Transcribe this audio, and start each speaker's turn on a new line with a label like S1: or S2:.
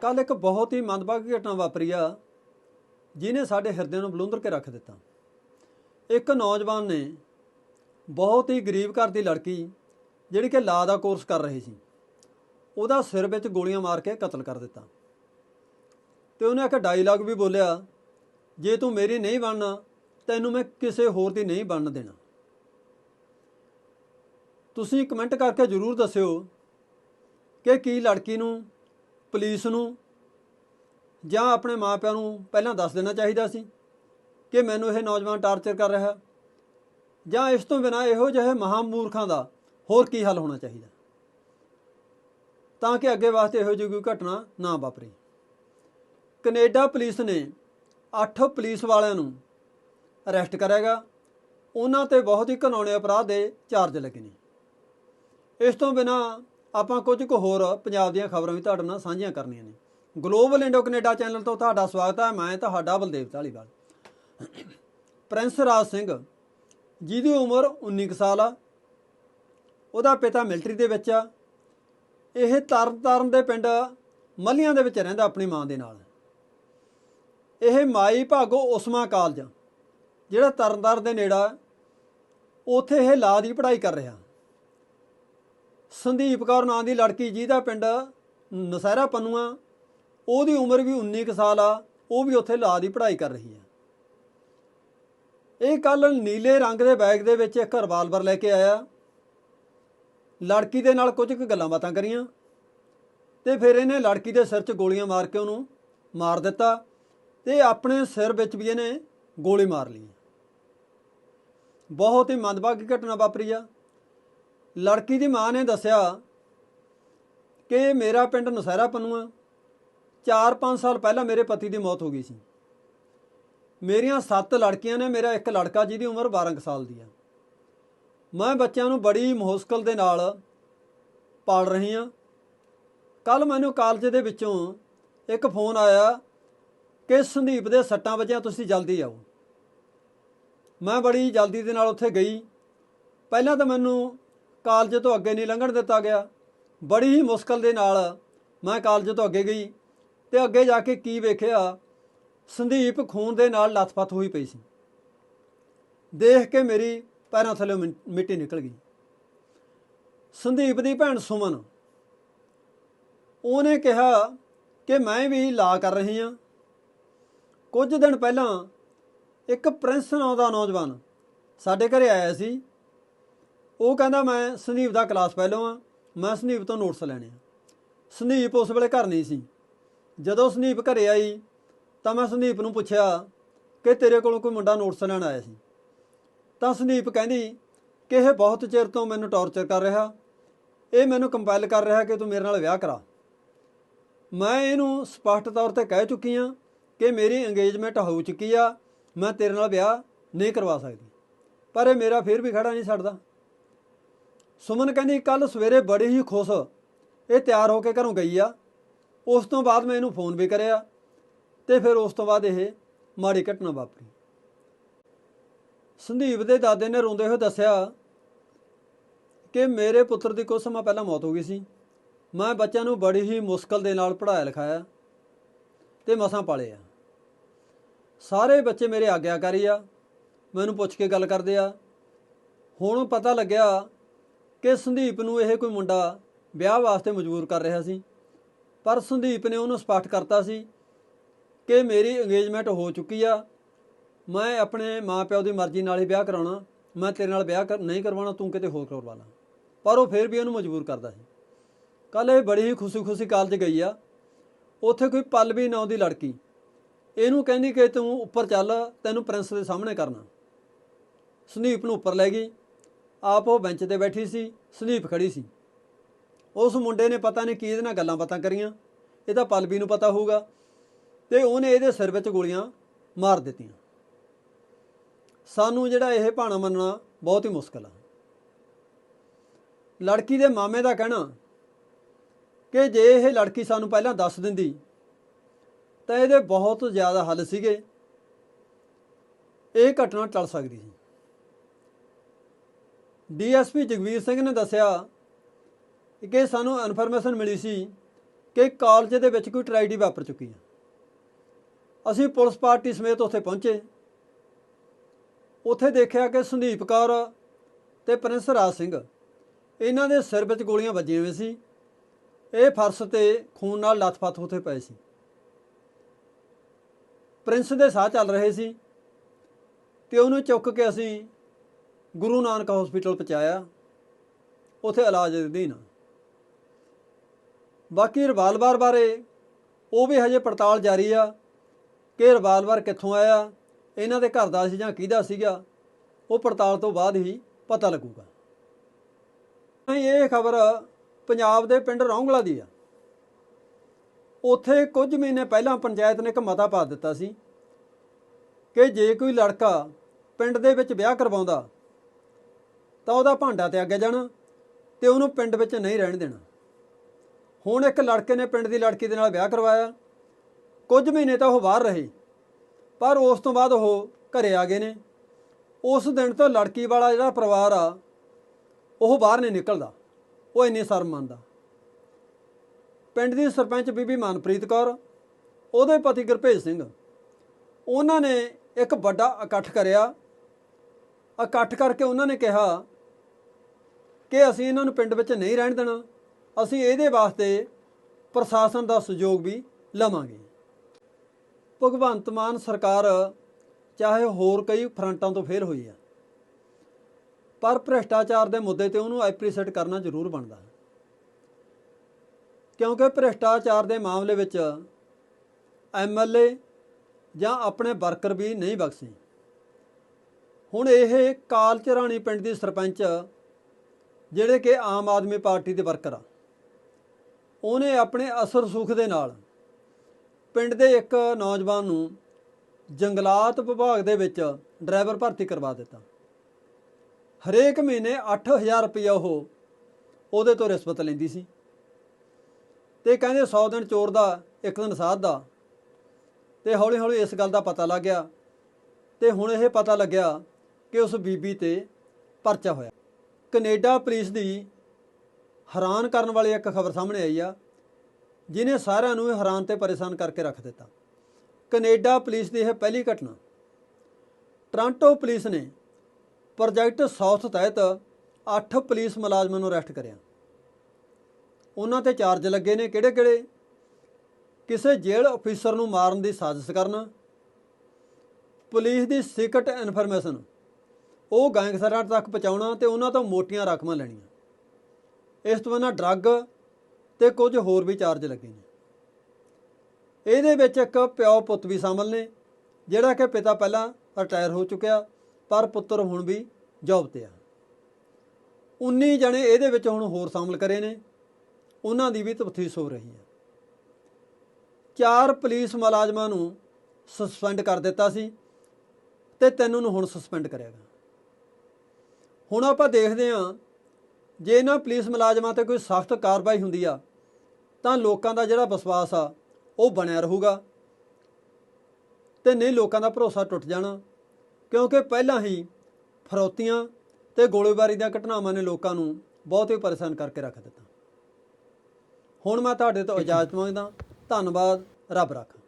S1: ਕੱਲ ਇੱਕ ਬਹੁਤ ਹੀ ਮੰਦਭਾਗੀ ਘਟਨਾ ਵਾਪਰੀ ਆ, ਜਿਹਨੇ ਸਾਡੇ ਹਿਰਦੇ ਨੂੰ ਬਲੁੰਦਰ ਕੇ ਰੱਖ ਦਿੱਤਾ। ਇੱਕ ਨੌਜਵਾਨ ਨੇ ਬਹੁਤ ਹੀ ਗਰੀਬ ਘਰ ਦੀ ਲੜਕੀ, ਜਿਹੜੀ ਕਿ ਲਾ ਦਾ ਕੋਰਸ ਕਰ ਰਹੀ ਸੀ, ਉਹਦਾ ਸਿਰ ਵਿੱਚ ਗੋਲੀਆਂ ਮਾਰ ਕੇ ਕਤਲ ਕਰ ਦਿੱਤਾ। ਤੇ ਉਹਨੇ ਇੱਕ ਡਾਇਲੌਗ ਵੀ ਬੋਲਿਆ, ਜੇ ਤੂੰ ਮੇਰੀ ਨਹੀਂ ਬਣਨਾ, ਤੈਨੂੰ ਮੈਂ ਕਿਸੇ ਹੋਰ ਦੀ ਨਹੀਂ ਬਣਨ ਦੇਣਾ। ਤੁਸੀਂ ਕਮੈਂਟ ਕਰਕੇ ਜਰੂਰ ਦੱਸਿਓ ਕਿ ਕੀ ਲੜਕੀ ਨੂੰ ਪੁਲਿਸ ਨੂੰ ਜਾਂ ਆਪਣੇ ਮਾਪਿਆਂ ਨੂੰ ਪਹਿਲਾਂ ਦੱਸ ਦੇਣਾ ਚਾਹੀਦਾ ਸੀ ਕਿ ਮੈਨੂੰ ਇਹ ਨੌਜਵਾਨ ਟਾਰਚਰ ਕਰ ਰਿਹਾ। ਜਾਂ ਇਸ ਤੋਂ ਬਿਨਾ ਇਹੋ ਜਿਹੇ ਮਹਾਮੂਰਖਾਂ ਦਾ ਹੋਰ ਕੀ ਹੱਲ ਹੋਣਾ ਚਾਹੀਦਾ? ਤਾਂ ਕਿ ਅੱਗੇ ਵਾਸਤੇ ਇਹੋ ਜਿਹੀ ਕੋਈ ਘਟਨਾ ਨਾ ਵਾਪਰੇ। ਕੈਨੇਡਾ ਪੁਲਿਸ ਨੇ 8 ਪੁਲਿਸ ਵਾਲਿਆਂ ਨੂੰ ਅਰੈਸਟ ਕਰੇਗਾ। ਉਹਨਾਂ ਤੇ ਬਹੁਤ ਹੀ ਘਿਨੌਣੇ ਅਪਰਾਧ ਦੇ ਚਾਰਜ ਲੱਗੇ ਨੇ। ਇਸ ਤੋਂ ਬਿਨਾ ਆਪਾਂ ਕੁਝ ਕੁ ਹੋਰ ਪੰਜਾਬ ਦੀਆਂ ਖਬਰਾਂ ਵੀ ਤੁਹਾਡੇ ਨਾਲ ਸਾਂਝੀਆਂ ਕਰਨੀਆਂ ਨੇ। ਗਲੋਬਲ ਇੰਡੋ ਕੈਨੇਡਾ ਚੈਨਲ ਤੋਂ ਤੁਹਾਡਾ ਸਵਾਗਤ ਹੈ, ਮੈਂ ਤੁਹਾਡਾ ਬਲਦੇਵ ਢਾਲੀਵਾਲ ਪ੍ਰਿੰਸ ਰਾਜ ਸਿੰਘ ਜਿਹਦੀ ਉਮਰ 19 ਕੁ ਸਾਲ ਆ, ਉਹਦਾ ਪਿਤਾ ਮਿਲਟਰੀ ਦੇ ਵਿੱਚ ਆ। ਇਹ ਤਰਨਤਾਰਨ ਦੇ ਪਿੰਡ ਮੱਲੀਆਂ ਦੇ ਵਿੱਚ ਰਹਿੰਦਾ ਆਪਣੀ ਮਾਂ ਦੇ ਨਾਲ। ਇਹ ਮਾਈ ਭਾਗੋ ਉਸਮਾ ਕਾਲਜ ਜਿਹੜਾ ਤਰਨਤਾਰਨ ਦੇ ਨੇੜਾ ਉੱਥੇ ਇਹ ਲਾ ਦੀ ਪੜ੍ਹਾਈ ਕਰ ਰਿਹਾ। ਸੰਦੀਪ ਕੌਰ ਨਾਂ ਦੀ ਲੜਕੀ ਜਿਹਦਾ ਪਿੰਡ ਨਸਹਿਰਾ ਪੰਨੂਆ, ਉਹਦੀ ਉਮਰ ਵੀ 19 ਕੁ ਸਾਲ ਆ, ਉਹ ਵੀ ਉੱਥੇ ਲਾ ਦੀ ਪੜ੍ਹਾਈ ਕਰ ਰਹੀ ਹੈ ਇਹ ਕੱਲ ਨੀਲੇ ਰੰਗ ਦੇ ਬੈਗ ਦੇ ਵਿੱਚ ਇੱਕ ਰਿਵਾਲਵਰ ਲੈ ਕੇ ਆਇਆ। ਲੜਕੀ ਦੇ ਨਾਲ ਕੁਝ ਕੁ ਗੱਲਾਂ ਬਾਤਾਂ ਕਰੀਆਂ ਤੇ ਫਿਰ ਇਹਨੇ ਲੜਕੀ ਦੇ ਸਿਰ 'ਚ ਗੋਲੀਆਂ ਮਾਰ ਕੇ ਉਹਨੂੰ ਮਾਰ ਦਿੱਤਾ ਤੇ ਆਪਣੇ ਸਿਰ ਵਿੱਚ ਵੀ ਇਹਨੇ ਗੋਲੀ ਮਾਰ ਲਈ। ਬਹੁਤ ਹੀ ਮੰਦਭਾਗੀ ਘਟਨਾ ਵਾਪਰੀ ਆ। ਲੜਕੀ ਦੀ ਮਾਂ ਨੇ ਦੱਸਿਆ ਕਿ ਮੇਰਾ ਪਿੰਡ ਨਸਹਿਰਾ ਪੰਨੂਆ 4-5 ਸਾਲ ਪਹਿਲਾਂ ਮੇਰੇ ਪਤੀ ਦੀ ਮੌਤ ਹੋ ਗਈ ਸੀ। ਮੇਰੀਆਂ 7 ਲੜਕੀਆਂ ਨੇ, ਮੇਰਾ ਇੱਕ ਲੜਕਾ ਜਿਹਦੀ ਉਮਰ 12 ਕੁ ਸਾਲ ਦੀ ਆ। ਮੈਂ ਬੱਚਿਆਂ ਨੂੰ ਬੜੀ ਮੁਸ਼ਕਲ ਦੇ ਨਾਲ ਪਾਲ ਰਹੀ ਹਾਂ ਕੱਲ ਮੈਨੂੰ ਕਾਲਜ ਦੇ ਵਿੱਚੋਂ ਇੱਕ ਫੋਨ ਆਇਆ ਕਿ ਸੰਦੀਪ ਦੇ ਸੱਟਾਂ ਵੱਜੀਆਂ, ਤੁਸੀਂ ਜਲਦੀ ਆਓ। ਮੈਂ ਬੜੀ ਜਲਦੀ ਦੇ ਨਾਲ ਉੱਥੇ ਗਈ। ਪਹਿਲਾਂ ਤਾਂ ਮੈਨੂੰ ਕਾਲਜ ਤੋਂ ਅੱਗੇ ਨਹੀਂ ਲੰਘਣ ਦਿੱਤਾ ਗਿਆ। ਬੜੀ ਹੀ ਮੁਸ਼ਕਲ ਦੇ ਨਾਲ ਮੈਂ ਕਾਲਜ ਤੋਂ ਅੱਗੇ ਗਈ ਤੇ ਅੱਗੇ ਜਾ ਕੇ ਕੀ ਵੇਖਿਆ, ਸੰਦੀਪ ਖੂਨ ਦੇ ਨਾਲ ਲੱਥਪੱਥ ਹੋਈ ਪਈ ਸੀ। ਦੇਖ ਕੇ ਮੇਰੀ ਪੈਰਾਂ ਥੱਲੇ ਮਿੱਟੀ ਨਿਕਲ ਗਈ। ਸੰਦੀਪ ਦੀ ਭੈਣ ਸੁਮਨ, ਉਹਨੇ ਕਿਹਾ ਕਿ ਮੈਂ ਵੀ ਲਾ ਕਰ ਰਹੀ ਹਾਂ। ਕੁਝ ਦਿਨ ਪਹਿਲਾਂ ਇੱਕ ਪ੍ਰਿੰਸ ਨਾਂ ਦਾ ਨੌਜਵਾਨ ਸਾਡੇ ਘਰੇ ਆਇਆ ਸੀ। ਉਹ ਕਹਿੰਦਾ, ਮੈਂ ਸੰਦੀਪ ਦਾ ਕਲਾਸ ਪਹਿਲੋਂ ਆ। ਮੈਂ ਸੰਦੀਪ ਤੋਂ ਨੋਟਸ ਲੈਣੇ ਆ। ਸੰਦੀਪ ਉਸ ਵੇਲੇ ਘਰ ਨਹੀਂ ਸੀ। ਜਦੋਂ ਸੰਦੀਪ ਘਰੇ ਆਈ, ਤਾਂ ਮੈਂ ਸੰਦੀਪ ਨੂੰ ਪੁੱਛਿਆ ਕਿ ਤੇਰੇ ਕੋਲੋਂ ਕੋਈ ਮੁੰਡਾ ਨੋਟਸ ਲੈਣ ਆਇਆ ਸੀ? ਤਾਂ ਸੰਦੀਪ ਕਹਿੰਦੀ ਕਿ ਇਹ ਬਹੁਤ ਚਿਰ ਤੋਂ ਮੈਨੂੰ ਟੌਰਚਰ ਕਰ ਰਿਹਾ। ਇਹ ਮੈਨੂੰ ਕੰਪੈਲ ਕਰ ਰਿਹਾ ਕਿ ਤੂੰ ਮੇਰੇ ਨਾਲ ਵਿਆਹ ਕਰਾ। ਮੈਂ ਇਹਨੂੰ ਸਪਸ਼ਟ ਤੌਰ ਤੇ ਕਹਿ ਚੁੱਕੀ ਆ ਕਿ ਮੇਰੀ ਇੰਗੇਜਮੈਂਟ ਹੋ ਚੁੱਕੀ ਆ। ਮੈਂ ਤੇਰੇ ਨਾਲ ਵਿਆਹ ਨਹੀਂ ਕਰਵਾ ਸਕਦੀ। ਪਰ ਇਹ ਮੇਰਾ ਫਿਰ ਵੀ ਖੜਾ ਨਹੀਂ ਛੱਡਦਾ। ਸੁਮਨ ਕਹਿੰਦੀ ਕੱਲ ਸਵੇਰੇ ਬੜੀ ਹੀ ਖੁਸ਼ ਇਹ ਤਿਆਰ ਹੋ ਕੇ ਘਰੋਂ ਗਈ ਆ। ਉਸ ਤੋਂ ਬਾਅਦ ਮੈਂ ਇਹਨੂੰ ਫੋਨ ਵੀ ਕਰਿਆ ਤੇ ਫਿਰ ਉਸ ਤੋਂ ਬਾਅਦ ਇਹ ਮਾੜੀ ਘਟਨਾ ਵਾਪਰੀ। ਸੰਦੀਪ ਦੇ ਦਾਦੇ ਨੇ ਰੋਂਦੇ ਹੋਏ ਦੱਸਿਆ ਕਿ ਮੇਰੇ ਪੁੱਤਰ ਦੀ ਕੁਝ ਸਮਾਂ ਪਹਿਲਾਂ ਮੌਤ ਹੋ ਗਈ ਸੀ। ਮੈਂ ਬੱਚਿਆਂ ਨੂੰ ਬੜੀ ਹੀ ਮੁਸ਼ਕਲ ਦੇ ਨਾਲ ਪੜ੍ਹਾਇਆ ਲਿਖਾਇਆ ਤੇ ਮਸਾਂ ਪਾਲੇ ਆ। ਸਾਰੇ ਬੱਚੇ ਮੇਰੇ ਆਗਿਆਕਾਰੀ ਆ। ਮੈਨੂੰ ਪੁੱਛ ਕੇ ਗੱਲ ਕਰਦੇ ਆ। ਹੁਣ ਪਤਾ ਲੱਗਿਆ ਕਿ ਸੰਦੀਪ ਨੂੰ ਇਹ ਕੋਈ ਮੁੰਡਾ ਵਿਆਹ ਵਾਸਤੇ ਮਜਬੂਰ ਕਰ ਰਿਹਾ ਸੀ। ਪਰ ਸੰਦੀਪ ਨੇ ਉਹਨੂੰ ਸਪਸ਼ਟ ਕਰਤਾ ਸੀ ਕਿ ਮੇਰੀ ਇੰਗੇਜਮੈਂਟ ਹੋ ਚੁੱਕੀ ਆ। ਮੈਂ ਆਪਣੇ ਮਾਪਿਆਂ ਦੀ ਮਰਜ਼ੀ ਨਾਲ ਹੀ ਵਿਆਹ ਕਰਾਉਣਾ। ਮੈਂ ਤੇਰੇ ਨਾਲ ਵਿਆਹ ਕਰ, ਨਹੀਂ ਕਰਵਾਉਣਾ, ਤੂੰ ਕਿਤੇ ਹੋਰ ਕਰਵਾ ਲਾ। ਪਰ ਉਹ ਫਿਰ ਵੀ ਉਹਨੂੰ ਮਜਬੂਰ ਕਰਦਾ ਸੀ। ਕੱਲ ਇਹ ਬੜੀ ਹੀ ਖੁਸ਼ੀ-ਖੁਸ਼ੀ ਕਾਲਜ ਗਈ ਆ। ਉੱਥੇ ਕੋਈ ਪਲਵੀ ਨਾਂ ਦੀ ਲੜਕੀ। ਇਹਨੂੰ ਕਹਿੰਦੀ ਕਿ ਤੂੰ ਉੱਪਰ ਚੱਲ, ਤੈਨੂੰ ਪ੍ਰਿੰਸ ਦੇ ਸਾਹਮਣੇ ਕਰਨਾ। ਸੰਦੀਪ ਨੂੰ ਉੱਪਰ ਲੈ ਗਈ। ਆਪ ਉਹ ਬੈਂਚ ਤੇ ਬੈਠੀ ਸੀ ਸੰਦੀਪ ਖੜੀ ਸੀ। ਉਸ ਮੁੰਡੇ ਨੇ ਪਤਾ ਨਹੀਂ ਕੀ ਇਹਦੇ ਨਾਲ ਗੱਲਾਂ ਬਾਤਾਂ ਕਰੀਆਂ। ਇਹ ਤਾਂ ਪਲਵੀ ਨੂੰ ਪਤਾ ਹੋਊਗਾ ਤੇ ਉਹਨੇ ਇਹਦੇ ਸਿਰ ਵਿੱਚ ਗੋਲੀਆਂ ਮਾਰ ਦਿੱਤੀਆਂ। ਸਾਨੂੰ ਜਿਹੜਾ ਇਹ ਭਾਣਾ ਮੰਨਣਾ ਬਹੁਤ ਹੀ ਮੁਸ਼ਕਲ ਆ। ਲੜਕੀ ਦੇ ਮਾਮੇ ਦਾ ਕਹਿਣਾ ਕਿ ਜੇ ਇਹ ਲੜਕੀ ਸਾਨੂੰ ਪਹਿਲਾਂ ਦੱਸ ਦਿੰਦੀ, ਤਾਂ ਇਹਦੇ ਬਹੁਤ ਜ਼ਿਆਦਾ ਹੱਲ ਸੀਗੇ। ਇਹ ਘਟਨਾ ਟਲ ਸਕਦੀ ਸੀ। ਡੀਐਸਪੀ ਜਗਵੀਰ ਸਿੰਘ ਨੇ ਦੱਸਿਆ ਕਿ ਸਾਨੂੰ ਇਨਫੋਰਮੇਸ਼ਨ ਮਿਲੀ ਸੀ ਕਿ ਕਾਲਜ ਦੇ ਵਿੱਚ ਕੋਈ ਟ੍ਰੈਜਡੀ ਵਾਪਰ ਚੁੱਕੀ ਹੈ। ਅਸੀਂ ਪੁਲਿਸ ਪਾਰਟੀ ਸਮੇਤ ਉੱਥੇ ਪਹੁੰਚੇ। ਉੱਥੇ ਦੇਖਿਆ ਕਿ ਸੰਦੀਪ ਕੌਰ ਤੇ ਪ੍ਰਿੰਸ ਰਾਜ ਸਿੰਘ ਇਹਨਾਂ ਦੇ ਸਿਰ ਵਿੱਚ ਗੋਲੀਆਂ ਵੱਜੀਆਂ ਹੋਈਆਂ ਸੀ। ਇਹ ਫਰਸ਼ ਤੇ ਖੂਨ ਨਾਲ ਲੱਥ-ਪੱਥ ਉੱਥੇ ਪਏ ਸੀ। ਪ੍ਰਿੰਸ ਦੇ ਸਾਹ ਚੱਲ ਰਹੇ ਸੀ ਤੇ ਉਹਨੂੰ ਚੁੱਕ ਕੇ ਅਸੀਂ ਗੁਰੂ ਨਾਨਕ ਹਸਪੀਟਲ ਪਹੁੰਚਾਇਆ। ਉੱਥੇ ਇਲਾਜ ਦੇ ਅਧੀਨ ਬਾਕੀ ਰਿਵਾਲਵਰ ਬਾਰੇ ਉਹ ਵੀ ਹਜੇ ਪੜਤਾਲ ਜਾਰੀ ਆ ਕਿ ਰਿਵਾਲਵਰ ਕਿੱਥੋਂ ਆਇਆ, ਇਹਨਾਂ ਦੇ ਘਰ ਦਾ ਸੀ ਜਾਂ ਕਿਹਦਾ ਸੀਗਾ, ਉਹ ਪੜਤਾਲ ਤੋਂ ਬਾਅਦ ਹੀ ਪਤਾ ਲੱਗੂਗਾ। ਇਹ ਖਬਰ ਪੰਜਾਬ ਦੇ ਪਿੰਡ ਰੌਂਗਲਾ ਦੀ ਆ। ਉੱਥੇ ਕੁਝ ਮਹੀਨੇ ਪਹਿਲਾਂ ਪੰਚਾਇਤ ਨੇ ਇੱਕ ਮਤਾ ਪਾ ਦਿੱਤਾ ਸੀ ਕਿ ਜੇ ਕੋਈ ਲੜਕਾ ਪਿੰਡ ਦੇ ਵਿੱਚ ਵਿਆਹ ਕਰਵਾਉਂਦਾ ਤਾਂ ਉਹਦਾ ਭਾਂਡਾ 'ਤੇ ਤਿਆਗਿਆ ਜਾਣਾ ਤੇ ਉਹਨੂੰ ਪਿੰਡ ਵਿੱਚ ਨਹੀਂ ਰਹਿਣ ਦੇਣਾ। ਹੁਣ ਇੱਕ ਲੜਕੇ ਨੇ ਪਿੰਡ ਦੀ ਲੜਕੀ ਦੇ ਨਾਲ ਵਿਆਹ ਕਰਵਾਇਆ। ਕੁਝ ਮਹੀਨੇ ਤਾਂ ਉਹ ਬਾਹਰ ਰਹੇ, ਪਰ ਉਸ ਤੋਂ ਬਾਅਦ ਉਹ ਘਰੇ ਆ ਗਏ ਨੇ। ਉਸ ਦਿਨ ਤੋਂ ਲੜਕੀ ਵਾਲਾ ਜਿਹੜਾ ਪਰਿਵਾਰ ਆ, ਉਹ ਬਾਹਰ ਨਹੀਂ ਨਿਕਲਦਾ। ਉਹ ਇੰਨੀ ਸ਼ਰਮ ਮੰਨਦਾ। ਪਿੰਡ ਦੀ ਸਰਪੰਚ ਬੀਬੀ ਮਨਪ੍ਰੀਤ ਕੌਰ, ਉਹਦੇ ਪਤੀ ਗੁਰਭੇਜ ਸਿੰਘ, ਉਹਨਾਂ ਨੇ ਇੱਕ ਵੱਡਾ ਇਕੱਠ ਕਰਿਆ। ਇਕੱਠ ਕਰਕੇ ਉਹਨਾਂ ਨੇ ਕਿਹਾ ਕਿ ਅਸੀਂ ਇਹਨਾਂ ਨੂੰ ਪਿੰਡ ਵਿੱਚ ਨਹੀਂ ਰਹਿਣ ਦੇਣਾ। ਅਸੀਂ ਇਹਦੇ ਵਾਸਤੇ ਪ੍ਰਸ਼ਾਸਨ ਦਾ ਸਹਿਯੋਗ ਵੀ ਲਵਾਂਗੇ। ਭਗਵੰਤ ਮਾਨ ਸਰਕਾਰ ਚਾਹੇ ਹੋਰ ਕਈ ਫਰੰਟਾਂ ਤੋਂ ਫੇਲ ਹੋਈ ਆ, ਪਰ ਭ੍ਰਿਸ਼ਟਾਚਾਰ ਦੇ ਮੁੱਦੇ ਤੇ ਉਹਨੂੰ ਐਪਰੀਸ਼ੀਏਟ ਕਰਨਾ ਜ਼ਰੂਰ ਬਣਦਾ। ਕਿਉਂਕਿ ਭ੍ਰਿਸ਼ਟਾਚਾਰ ਦੇ ਮਾਮਲੇ ਵਿੱਚ ਐਮਐਲਏ ਜਾਂ ਆਪਣੇ ਵਰਕਰ ਵੀ ਨਹੀਂ ਬਖਸ਼ੇ। ਹੁਣ ਇਹ ਕਾਲਚਰਾਣੀ ਪਿੰਡ ਦੀ ਸਰਪੰਚ ਜਿਹੜੇ ਕਿ ਆਮ ਆਦਮੀ ਪਾਰਟੀ ਦੇ ਵਰਕਰ ਆ, ਉਹਨੇ ਆਪਣੇ ਅਸਰ ਸੁਖ ਦੇ ਨਾਲ ਪਿੰਡ ਦੇ ਇੱਕ ਨੌਜਵਾਨ ਨੂੰ ਜੰਗਲਾਤ ਵਿਭਾਗ ਦੇ ਵਿੱਚ ਡਰਾਈਵਰ ਭਰਤੀ ਕਰਵਾ ਦਿੱਤਾ। ਹਰੇਕ ਮਹੀਨੇ 8000 ਰੁਪਇਆ ਉਹ ਉਹਦੇ ਤੋਂ ਰਿਸ਼ਵਤ ਲੈਂਦੀ ਸੀ ਤੇ ਕਹਿੰਦੇ 100 ਦਿਨ ਚੋਰ ਦਾ, ਇੱਕ ਦਿਨ ਸਾਧ ਦਾ। ਤੇ ਹੌਲੀ ਹੌਲੀ ਇਸ ਗੱਲ ਦਾ ਪਤਾ ਲੱਗ ਗਿਆ ਤੇ ਹੁਣ ਇਹ ਪਤਾ ਲੱਗਿਆ ਕਿ ਉਸ ਬੀਬੀ ਤੇ ਪਰਚਾ ਹੋਇਆ। ਕੈਨੇਡਾ ਪੁਲਿਸ ਦੀ ਹੈਰਾਨ ਕਰਨ ਵਾਲੀ ਇੱਕ ਖਬਰ ਸਾਹਮਣੇ ਆਈ ਆ ਜਿਨੇ ਸਾਰਿਆਂ ਨੂੰ ਹੈਰਾਨ ਤੇ ਪਰੇਸ਼ਾਨ ਕਰਕੇ ਰੱਖ ਦਿੱਤਾ। ਕੈਨੇਡਾ ਪੁਲਿਸ ਦੀ ਇਹ ਪਹਿਲੀ ਘਟਨਾ। ਟ੍ਰਾਂਟੋ ਪੁਲਿਸ ਨੇ ਪ੍ਰੋਜੈਕਟ ਸਾਊਥ ਤਹਿਤ 8 ਪੁਲਿਸ ਮੁਲਾਜ਼ਮਾਂ ਨੂੰ ਅਰੈਸਟ ਕਰਿਆ। ਉਹਨਾਂ ਤੇ ਚਾਰਜ ਲੱਗੇ ਨੇ ਕਿਹੜੇ-ਕਿਹੜੇ? ਕਿਸੇ ਜੇਲ੍ਹ ਅਫੀਸਰ ਨੂੰ ਮਾਰਨ ਦੀ ਸਾਜ਼ਿਸ਼ ਕਰਨਾ। ਪੁਲਿਸ ਦੀ ਸੀਕ੍ਰੇਟ ਇਨਫੋਰਮੇਸ਼ਨ। ਉਹ ਗੈਂਗਸਟਰਾਂ ਤੱਕ ਪਹੁੰਚਾਉਣਾ ਤੇ ਉਹਨਾਂ ਤੋਂ ਮੋਟੀਆਂ ਰਕਮਾਂ ਲੈਣੀਆਂ। ਇਸ ਤੋਂ ਬਿਨਾਂ ਡਰੱਗ ਤੇ ਕੁਝ ਹੋਰ ਵੀ ਚਾਰਜ ਲੱਗੇ ਨੇ। ਇਹਦੇ ਵਿੱਚ ਇੱਕ ਪਿਓ ਪੁੱਤ ਵੀ ਸ਼ਾਮਲ ਨੇ, ਜਿਹੜਾ ਕਿ ਪਿਤਾ ਪਹਿਲਾਂ ਰਿਟਾਇਰ ਹੋ ਚੁੱਕਿਆ, ਪਰ ਪੁੱਤਰ ਹੁਣ ਵੀ ਜੌਬ ਤੇ ਆ। 19 ਜਣੇ ਇਹਦੇ ਵਿੱਚ ਹੁਣ ਹੋਰ ਸ਼ਾਮਲ ਕਰੇ ਨੇ। ਉਹਨਾਂ ਦੀ ਵੀ ਤਫਤੀਸ਼ ਹੋ ਰਹੀ ਹੈ। ਚਾਰ ਪੁਲਿਸ ਮੁਲਾਜ਼ਮਾਂ ਨੂੰ ਸਸਪੈਂਡ ਕਰ ਦਿੱਤਾ ਸੀ ਤੇ ਤਿੰਨ ਨੂੰ ਹੁਣ ਸਸਪੈਂਡ ਕਰਿਆ ਗਿਆ। ਹੁਣ ਆਪਾਂ ਦੇਖਦੇ ਹਾਂ ਜੇ ਇਹਨਾਂ ਪੁਲਿਸ ਮੁਲਾਜ਼ਮਾਂ ਤੇ ਕੋਈ ਸਖਤ ਕਾਰਵਾਈ ਹੁੰਦੀ ਆ ਤਾਂ ਲੋਕਾਂ ਦਾ ਜਿਹੜਾ ਵਿਸ਼ਵਾਸ ਆ ਉਹ ਬਣਿਆ ਰਹੂਗਾ। ਤੇ ਨਹੀਂ ਲੋਕਾਂ ਦਾ ਭਰੋਸਾ ਟੁੱਟ ਜਾਣਾ ਕਿਉਂਕਿ ਪਹਿਲਾਂ ਹੀ ਫਰੌਤੀਆਂ ਤੇ ਗੋਲੀਬਾਰੀ ਦੀਆਂ ਘਟਨਾਵਾਂ ਨੇ ਲੋਕਾਂ ਨੂੰ ਬਹੁਤ ਹੀ ਪਰੇਸ਼ਾਨ ਕਰਕੇ ਰੱਖ ਦਿੱਤਾ। ਹੁਣ ਮੈਂ ਤੁਹਾਡੇ ਤੋਂ ਇਜਾਜ਼ਤ ਮੰਗਦਾ ਧੰਨਵਾਦ ਰੱਬ ਰੱਖਾ।